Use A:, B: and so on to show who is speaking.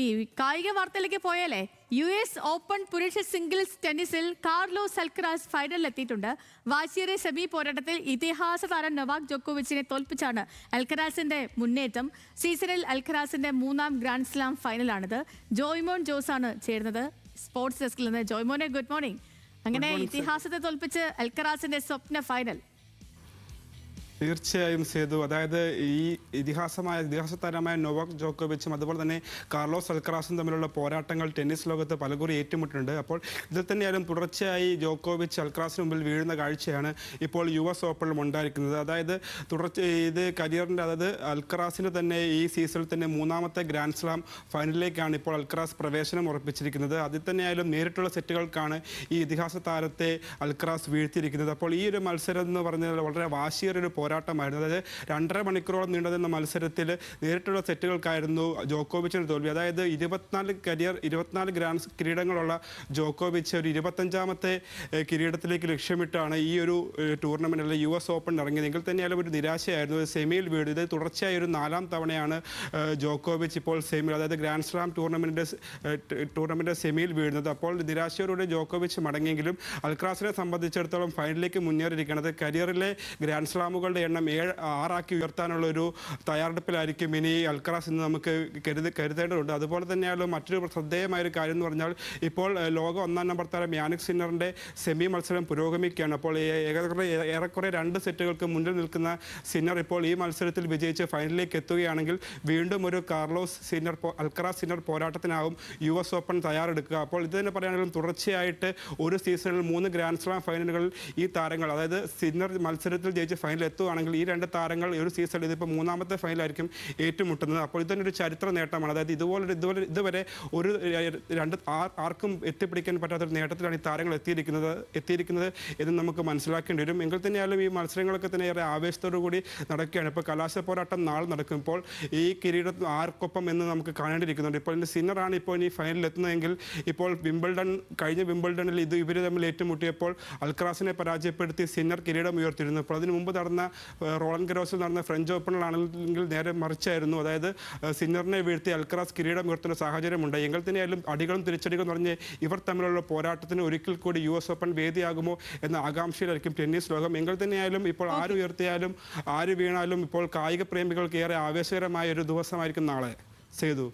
A: ഈ കായിക വാർത്തയിലേക്ക് പോയാലേ യു എസ് ഓപ്പൺ പുരുഷ സിംഗിൾസ് ടെന്നീസിൽ കാർലോ സൽക്രാസ് ഫൈനലിൽ എത്തിയിട്ടുണ്ട്. വാശിയേറിയ സെമി പോരാട്ടത്തിൽ ഇതിഹാസ താരം നൊവാക് ജോക്കോവിച്ചിനെ തോൽപ്പിച്ചാണ് അൽക്കരാസിന്റെ മുന്നേറ്റം. സീസണിൽ അൽക്കരാസിന്റെ മൂന്നാം ഗ്രാൻഡ് സ്ലാം ഫൈനലാണിത് ജോയ്മോൺ ജോസ് ആണ് ചേരുന്നത് സ്പോർട്സ് ഡെസ്കിൽ നിന്ന്. ജോയ്മോനെ ഗുഡ് മോർണിംഗ്. അങ്ങനെ ഇതിഹാസത്തെ തോൽപ്പിച്ച് അൽഖരാസിന്റെ സ്വപ്ന ഫൈനൽ
B: തീർച്ചയായും സേതു. അതായത് ഈ ഇതിഹാസമായ ഇതിഹാസ താരമായ നൊവാക് ജോക്കോവിച്ചും അതുപോലെ തന്നെ കാർലോസ് അൽക്രാസും തമ്മിലുള്ള പോരാട്ടങ്ങൾ ടെന്നീസ് ലോകത്ത് പലകുറി ഏറ്റുമുട്ടിട്ടുണ്ട്. അപ്പോൾ ഇതിൽ തന്നെയാലും തുടർച്ചയായി ജോക്കോവിച്ച് അൽക്രാസിന് മുമ്പിൽ വീഴുന്ന കാഴ്ചയാണ് ഇപ്പോൾ യു എസ് ഓപ്പണിലും ഉണ്ടായിരിക്കുന്നത്. അതായത് തുടർച്ച ഇത് കരിയറിന്റെ അതായത് അൽക്രാസിന് തന്നെ ഈ സീസണിൽ തന്നെ മൂന്നാമത്തെ ഗ്രാൻഡ് സ്ലാം ഫൈനലിലേക്കാണ് ഇപ്പോൾ അൽക്രാസ് പ്രവേശനം ഉറപ്പിച്ചിരിക്കുന്നത്. അതിൽ തന്നെയായാലും നേരിട്ടുള്ള സെറ്റുകൾക്കാണ് ഈ ഇതിഹാസ താരത്തെ അൽക്രാസ് വീഴ്ത്തിയിരിക്കുന്നത്. അപ്പോൾ ഈ ഒരു മത്സരം എന്ന് പറഞ്ഞാൽ വളരെ വാശിയേറിയ ഒരു പോരാട്ടമായിരുന്നു. അതായത് രണ്ടര മണിക്കൂറോളം നീണ്ടുനിന്ന മത്സരത്തിൽ നേരിട്ടുള്ള സെറ്റുകൾക്കായിരുന്നു ജോക്കോവിച്ചിന് തോൽവി. അതായത് ഇരുപത്തിനാല് കരിയർ ഇരുപത്തിനാല് ഗ്രാൻഡ് കിരീടങ്ങളുള്ള ജോക്കോവിച്ച് ഒരു ഇരുപത്തഞ്ചാമത്തെ കിരീടത്തിലേക്ക് ലക്ഷ്യമിട്ടാണ് ഈ ഒരു ടൂർണമെന്റിൽ യു എസ് ഓപ്പൺ ഇറങ്ങിയത്. എങ്കിൽ തന്നെയാലും ഒരു നിരാശയായിരുന്നു. സെമിയിൽ വീട് ഇത് തുടർച്ചയായ ഒരു നാലാം തവണയാണ് ജോക്കോവിച്ച് ഇപ്പോൾ സെമിയിൽ അതായത് ഗ്രാൻഡ് സ്ലാം ടൂർണമെന്റിന്റെ ടൂർണമെന്റ് സെമിയിൽ വീഴുന്നത്. അപ്പോൾ നിരാശയോടുകൂടി ജോക്കോവിച്ച് മടങ്ങിയെങ്കിലും അൽക്രാസിനെ സംബന്ധിച്ചിടത്തോളം ഫൈനലിലേക്ക് മുന്നേറിയിരിക്കുന്നത് കരിയറിലെ ഗ്രാൻഡ് സ്ലാമുകളുടെ എണ്ണം ഏഴ് ആറാക്കി ഉയർത്താനുള്ള ഒരു തയ്യാറെടുപ്പിലായിരിക്കും ഇനി അൽക്രാസ് ഇന്ന് നമുക്ക് കരുതി കരുതേണ്ടതുണ്ട്. അതുപോലെ തന്നെയാണ് മറ്റൊരു ശ്രദ്ധേയമായ ഒരു കാര്യം എന്ന് പറഞ്ഞാൽ ഇപ്പോൾ ലോക ഒന്നാം നമ്പർ താരം യാനിക് സിന്നറിന്റെ സെമി മത്സരം പുരോഗമിക്കുകയാണ്. അപ്പോൾ ഏകദേശം ഏറെക്കുറെ രണ്ട് സെറ്റുകൾക്ക് മുന്നിൽ നിൽക്കുന്ന സിന്നർ ഇപ്പോൾ ഈ മത്സരത്തിൽ വിജയിച്ച് ഫൈനലിലേക്ക് എത്തുകയാണെങ്കിൽ വീണ്ടും ഒരു കാർലോസ് സിന്നർ അൽക്രാസ് സിന്നർ പോരാട്ടത്തിനാവും യു എസ് ഓപ്പൺ തയ്യാറെടുക്കുക. അപ്പോൾ ഇത് തന്നെ പറയുകയാണെങ്കിലും തുടർച്ചയായിട്ട് ഒരു സീസണിൽ മൂന്ന് ഗ്രാൻഡ് സ്ലാം ഫൈനലുകളിൽ ഈ താരങ്ങൾ അതായത് സിന്നർ മത്സരത്തിൽ ജയിച്ച് ഫൈനൽ എത്തുകയാണെങ്കിൽ ഈ രണ്ട് താരങ്ങൾ ഒരു സീസണിൽ ഇതിപ്പോൾ മൂന്നാമത്തെ ഫൈനലായിരിക്കും ഏറ്റുമുട്ടുന്നത്. അപ്പോൾ ഇതൊരു ചരിത്ര നേട്ടമാണ്. അതായത് ഇതുപോലെ ഇതുപോലെ ഇതുവരെ ഒരു രണ്ട് ആർ- ആർക്കും എത്തിപ്പിടിക്കാൻ പറ്റാത്തൊരു നേട്ടത്തിലാണ് ഈ താരങ്ങൾ എത്തിയിരിക്കുന്നത് എത്തിയിരിക്കുന്നത് എന്ന് നമുക്ക് മനസ്സിലാക്കേണ്ടി വരും. എങ്കിൽ തന്നെയാലും ഈ മത്സരങ്ങളൊക്കെ തന്നെ ഏറെ ആവേശത്തോടു കൂടി നടക്കുകയാണ്. ഇപ്പോൾ കലാശ പോരാട്ടം നാളെ നടക്കുമ്പോൾ ഈ കിരീടം ആർക്കൊപ്പം എന്ന് നമുക്ക് കാണേണ്ടിയിരിക്കുന്നുണ്ട്. ഇപ്പോൾ ഇതിന്റെ സിന്നറാണ് ഇപ്പോൾ ഇനി ഫൈനലിൽ എത്തുന്നതെങ്കിൽ ഇപ്പോൾ വിംബിൾഡൺ കഴിഞ്ഞ വിംബിൾഡണിൽ ഇത് ഇവർ തമ്മിൽ ഏറ്റുമുട്ടിയപ്പോൾ അൽക്രാസിനെ പരാജയപ്പെടുത്തി സിന്നർ കിരീടം ഉയർത്തിയിരുന്നു. അപ്പോൾ അതിന് മുമ്പ് നടന്ന റോളൻ ഗരോസിൽ നടന്ന ഫ്രഞ്ച് ഓപ്പണിലാണെങ്കിൽ നേരെ മറിച്ചായിരുന്നു. അതായത് സിന്നറിനെ വീഴ്ത്തി അൽക്രാസ് കിരീടം ഉയർത്തുന്ന സാഹചര്യമുണ്ട്. എങ്കിൽ തന്നെയായാലും അടികളും തിരിച്ചടികളും നിറഞ്ഞ് ഇവർ തമ്മിലുള്ള പോരാട്ടത്തിന് ഒരിക്കൽ കൂടി യു എസ് ഓപ്പൺ വേദിയാകുമോ എന്ന ആകാംക്ഷയിലായിരിക്കും ടെന്നീസ് ലോകം എങ്കിൽ തന്നെയായാലും ഇപ്പോൾ ആര് ഉയർത്തിയാലും ആര് വീണാലും ഇപ്പോൾ കായിക പ്രേമികൾക്ക് ഏറെ ആവേശകരമായ ഒരു ദിവസമായിരിക്കും നാളെ. സേതു.